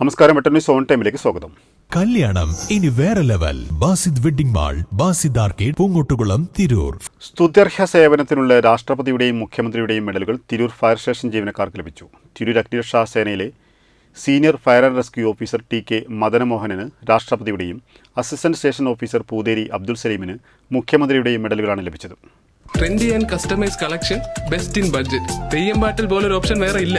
നമസ്കാരം വെട്ടന്യൂസ് സോൺ ടൈമിലേക്ക് സ്വാഗതം. കല്യാണം ഇനി വേറെ level. Basid wedding mall Basid arcade Poonkottukulam Tirur. സ്തുത്യർഹ സേവനത്തിനുള്ള രാഷ്ട്രപതിയുടെയും മുഖ്യമന്ത്രിയുടെയും മെഡലുകൾ തിരൂർ ഫയർ സ്റ്റേഷൻ ജീവനക്കാർക്ക് ലഭിച്ചു. തിരൂർ അഗ്നിരക്ഷാ സേനയിലെ senior fire and rescue officer T K മദനമോഹനന് രാഷ്ട്രപതിയുടെയും assistant station officer Pootheri Abdul സലീമിന് മുഖ്യമന്ത്രിയുടെയും മെഡലുകളാണ് ലഭിച്ചത്. Trendy and customise collection best in budget Theyyam പാട്ടിൽ പോലൊരു ഓപ്ഷൻ വേറെ ഇല്ല.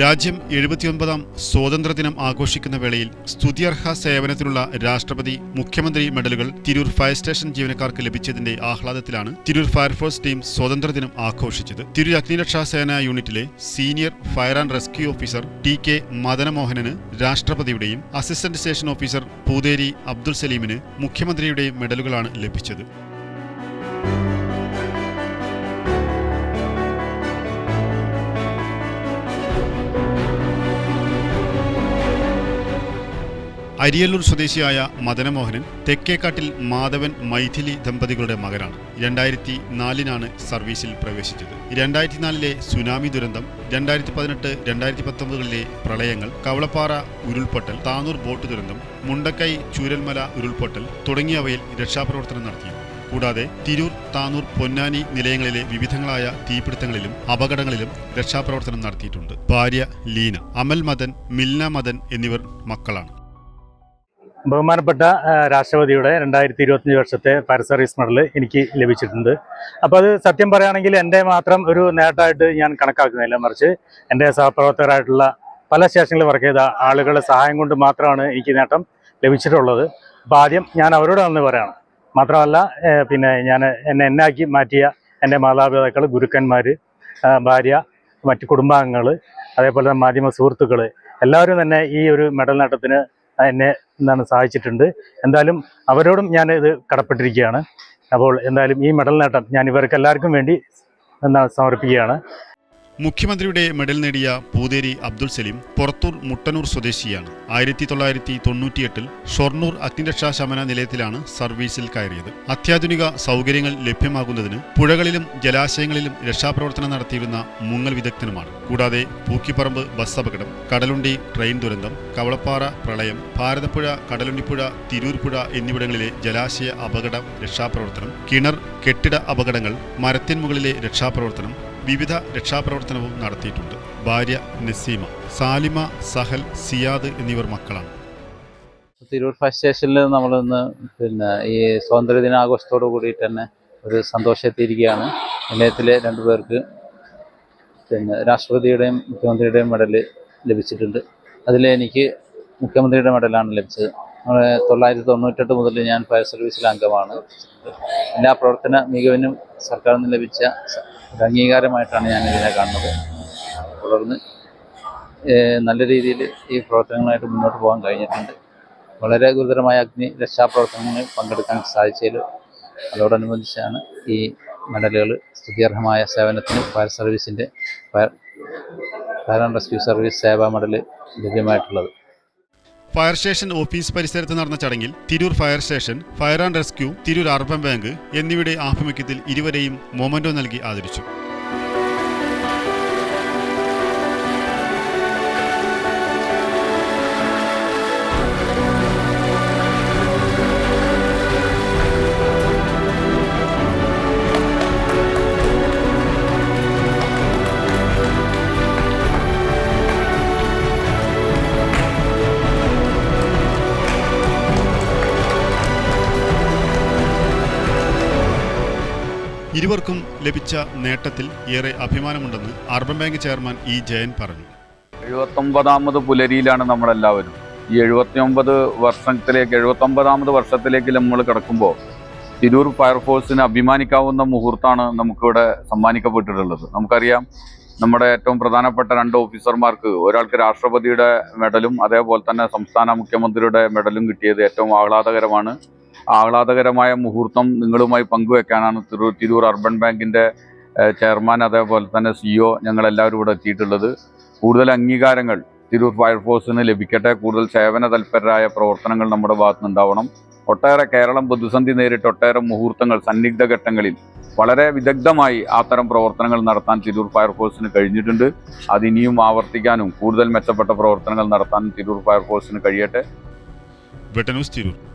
രാജ്യം എഴുപത്തിയൊൻപതാം സ്വാതന്ത്ര്യദിനം ആഘോഷിക്കുന്ന വേളയിൽ സ്തുത്യർഹ സേവനത്തിനുള്ള രാഷ്ട്രപതി മുഖ്യമന്ത്രി മെഡലുകൾ തിരൂർ ഫയർ സ്റ്റേഷൻ ജീവനക്കാർക്ക് ലഭിച്ചതിന്റെ ആഹ്ലാദത്തിലാണ് തിരൂർ ഫയർഫോഴ്സ് ടീം സ്വാതന്ത്ര്യദിനം ആഘോഷിച്ചത്. തിരൂർ അഗ്നിരക്ഷാ സേനാ യൂണിറ്റിലെ senior fire and rescue officer T K മദനമോഹനന് രാഷ്ട്രപതിയുടെയും assistant station officer Pootheri Abdul സലീമിന് മുഖ്യമന്ത്രിയുടെയും മെഡലുകളാണ് ലഭിച്ചത്. അരിയല്ലൂർ സ്വദേശിയായ മദനമോഹനൻ തെക്കേക്കാട്ടിൽ മാധവൻ മൈഥിലി ദമ്പതികളുടെ മകനാണ്. രണ്ടായിരത്തി നാലിനാണ് സർവീസിൽ പ്രവേശിച്ചത്. രണ്ടായിരത്തി നാലിലെ സുനാമി ദുരന്തം രണ്ടായിരത്തി പതിനെട്ട് രണ്ടായിരത്തി പത്തൊമ്പതുകളിലെ പ്രളയങ്ങൾ കവളപ്പാറ ഉരുൾപൊട്ടൽ താനൂർ ബോട്ട് ദുരന്തം മുണ്ടക്കൈ ചൂരൽമല ഉരുൾപൊട്ടൽ തുടങ്ങിയവയിൽ രക്ഷാപ്രവർത്തനം നടത്തി കൂടാതെ തിരൂർ താനൂർ പൊന്നാനി നിലയങ്ങളിലെ വിവിധങ്ങളായ തീപിടുത്തങ്ങളിലും അപകടങ്ങളിലും രക്ഷാപ്രവർത്തനം നടത്തിയിട്ടുണ്ട്. ഭാര്യ ലീന അമൽ മദൻ മിൽന മദൻ എന്നിവർ മക്കളാണ്. ബഹുമാനപ്പെട്ട രാഷ്ട്രപതിയുടെ രണ്ടായിരത്തി ഇരുപത്തഞ്ച് വർഷത്തെ ഫയർ സർവീസ് മെഡൽ എനിക്ക് ലഭിച്ചിട്ടുണ്ട്. അപ്പോൾ അത് സത്യം പറയുകയാണെങ്കിൽ എന്റെ മാത്രം ഒരു നേട്ടമായിട്ട് ഞാൻ കണക്കാക്കുന്നില്ല. മറിച്ച് എന്റെ സഹപ്രവർത്തകരായിട്ടുള്ള പല സ്റ്റേഷനിൽ വർക്ക് ചെയ്ത ആളുകളുടെ സഹായം കൊണ്ട് മാത്രമാണ് എനിക്ക് നേട്ടം ലഭിച്ചിട്ടുള്ളത്. അപ്പോൾ ആദ്യം ഞാൻ അവരോട് നന്ദി പറയണം. മാത്രമല്ല പിന്നെ ഞാൻ എന്നെ എന്നാക്കി മാറ്റിയ എന്റെ മാതാപിതാക്കൾ ഗുരുക്കന്മാർ ഭാര്യ മറ്റ് കുടുംബാംഗങ്ങൾ അതേപോലെ മാധ്യമ സുഹൃത്തുക്കൾ എല്ലാവരും തന്നെ ഈ ഒരു മെഡൽ നേട്ടത്തിന് എന്നെ എന്താണ് സഹായിച്ചിട്ടുണ്ട്. എന്തായാലും അവരോടും ഞാൻ ഇത് കടപ്പെട്ടിരിക്കുകയാണ്. അപ്പോൾ എന്തായാലും ഈ മെഡൽ നേട്ടം ഞാൻ ഇവർക്ക് എല്ലാവർക്കും വേണ്ടി എന്താണ് സമർപ്പിക്കുകയാണ്. മുഖ്യമന്ത്രിയുടെ മെഡൽ നേടിയ പൂതേരി അബ്ദുൽ സലീം പുറത്തൂർ മുട്ടനൂർ സ്വദേശിയാണ്. ആയിരത്തി തൊള്ളായിരത്തി തൊണ്ണൂറ്റിയെട്ടിൽ ഷൊർണൂർ അഗ്നിരക്ഷാ ശമന നിലയത്തിലാണ് സർവീസിൽ കയറിയത്. അത്യാധുനിക സൗകര്യങ്ങൾ ലഭ്യമാകുന്നതിന് പുഴകളിലും ജലാശയങ്ങളിലും രക്ഷാപ്രവർത്തനം നടത്തിയിരുന്ന മുങ്ങൽ വിദഗ്ധനുമാണ്. കൂടാതെ പൂക്കിപ്പറമ്പ് ബസ് അപകടം കടലുണ്ടി ട്രെയിൻ ദുരന്തം കവളപ്പാറ പ്രളയം ഭാരതപ്പുഴ കടലുണ്ടിപ്പുഴ തിരൂർപ്പുഴ എന്നിവിടങ്ങളിലെ ജലാശയ അപകട രക്ഷാപ്രവർത്തനം കിണർ കെട്ടിട അപകടങ്ങൾ മരത്തിന്മുകളിലെ രക്ഷാപ്രവർത്തനം വിവിധ രക്ഷാപ്രവർത്തനവും നടത്തിയിട്ടുണ്ട്. ഭാര്യ നസീമ സാലിമ സഹൽ സിയാദ് എന്നിവർ മക്കളാണ്. തിരൂർ ഫയർ സ്റ്റേഷനിൽ നമ്മളിന്ന് പിന്നെ ഈ സ്വാതന്ത്ര്യ ദിനാഘോഷത്തോട് കൂടിയിട്ട് തന്നെ ഒരു സന്തോഷത്തിരിക്കുകയാണ് നിലയത്തിലെ രണ്ടു പേർക്ക് പിന്നെ രാഷ്ട്രപതിയുടെയും മുഖ്യമന്ത്രിയുടെയും മെഡൽ ലഭിച്ചിട്ടുണ്ട്. അതിൽ എനിക്ക് മുഖ്യമന്ത്രിയുടെ മെഡലാണ് ലഭിച്ചത്. തൊള്ളായിരത്തി തൊണ്ണൂറ്റെട്ട് മുതൽ ഞാൻ ഫയർ സർവീസിലെ അംഗമാണ്. എല്ലാ പ്രവർത്തന മികവിനും സർക്കാരിൽ നിന്ന് ലഭിച്ച അംഗീകാരമായിട്ടാണ് ഞാൻ ഇതിനെ കാണുന്നത്. തുടർന്ന് നല്ല രീതിയിൽ ഈ പ്രവർത്തനങ്ങളായിട്ട് മുന്നോട്ട് പോകാൻ കഴിഞ്ഞിട്ടുണ്ട്. വളരെ ഗുരുതരമായ അഗ്നി രക്ഷാപ്രവർത്തനങ്ങളിൽ പങ്കെടുക്കാൻ സാധിച്ചതിൽ അതോടനുബന്ധിച്ചാണ് ഈ മെഡലുകൾ സ്തുത്യർഹമായ സേവനത്തിന് fire സർവീസിന്റെ fire fire and rescue service Seva medal ലഭ്യമായിട്ടുള്ളത്. ഫയർ സ്റ്റേഷൻ ഓഫീസ് പരിസരത്ത് നടന്ന ചടങ്ങിൽ Tirur fire station fire and rescue Tirur urban bank എന്നിവയുടെ ആഭിമുഖ്യത്തിൽ ഇരുവരെയും മൊമന്റോ നൽകി ആദരിച്ചു. ഇരുവർക്കും ലഭിച്ച നേട്ടത്തിൽ ഏറെ അഭിമാനമുണ്ടെന്ന് urban bank chairman E Jayan പറഞ്ഞു. എഴുപത്തൊമ്പതാമത് പുലരിയിലാണ് നമ്മളെല്ലാവരും. ഈ എഴുപത്തിയൊമ്പത് വർഷത്തിലേക്ക് എഴുപത്തൊമ്പതാമത് വർഷത്തിലേക്ക് നമ്മൾ കിടക്കുമ്പോൾ തിരൂർ ഫയർഫോഴ്സിന് അഭിമാനിക്കാവുന്ന മുഹൂർത്തമാണ് നമുക്കിവിടെ സമ്മാനിക്കപ്പെട്ടിട്ടുള്ളത്. നമുക്കറിയാം നമ്മുടെ ഏറ്റവും പ്രധാനപ്പെട്ട രണ്ട് ഓഫീസർമാർക്ക് ഒരാൾക്ക് രാഷ്ട്രപതിയുടെ മെഡലും അതേപോലെ തന്നെ സംസ്ഥാന മുഖ്യമന്ത്രിയുടെ മെഡലും കിട്ടിയത് ഏറ്റവും ആഹ്ലാദകരമാണ്. ആഹ്ലാദകരമായ മുഹൂർത്തം നിങ്ങളുമായി പങ്കുവെക്കാനാണ് തിരൂർ തിരൂർ അർബൻ ബാങ്കിന്റെ ചെയർമാൻ അതേപോലെ തന്നെ സിഇഒ ഞങ്ങളെല്ലാവരും ഇവിടെ എത്തിയിട്ടുള്ളത്. കൂടുതൽ അംഗീകാരങ്ങൾ തിരൂർ ഫയർഫോഴ്സിന് ലഭിക്കട്ടെ. കൂടുതൽ സേവന തൽപരരായ പ്രവർത്തനങ്ങൾ നമ്മുടെ ഭാഗത്തുനിന്നുണ്ടാവണം ഒട്ടേറെ കേരളം പ്രതിസന്ധി നേരിട്ട് ഒട്ടേറെ മുഹൂർത്തങ്ങൾ സന്നിഗ്ധ ഘട്ടങ്ങളിൽ വളരെ വിദഗ്ധമായി അത്തരം പ്രവർത്തനങ്ങൾ നടത്താൻ തിരൂർ ഫയർഫോഴ്സിന് കഴിഞ്ഞിട്ടുണ്ട്. അതിനിയും ആവർത്തിക്കാനും കൂടുതൽ മെച്ചപ്പെട്ട പ്രവർത്തനങ്ങൾ നടത്താനും തിരൂർ ഫയർഫോഴ്സിന് കഴിയട്ടെ. വെട്ടന്യൂസ് തിരൂർ.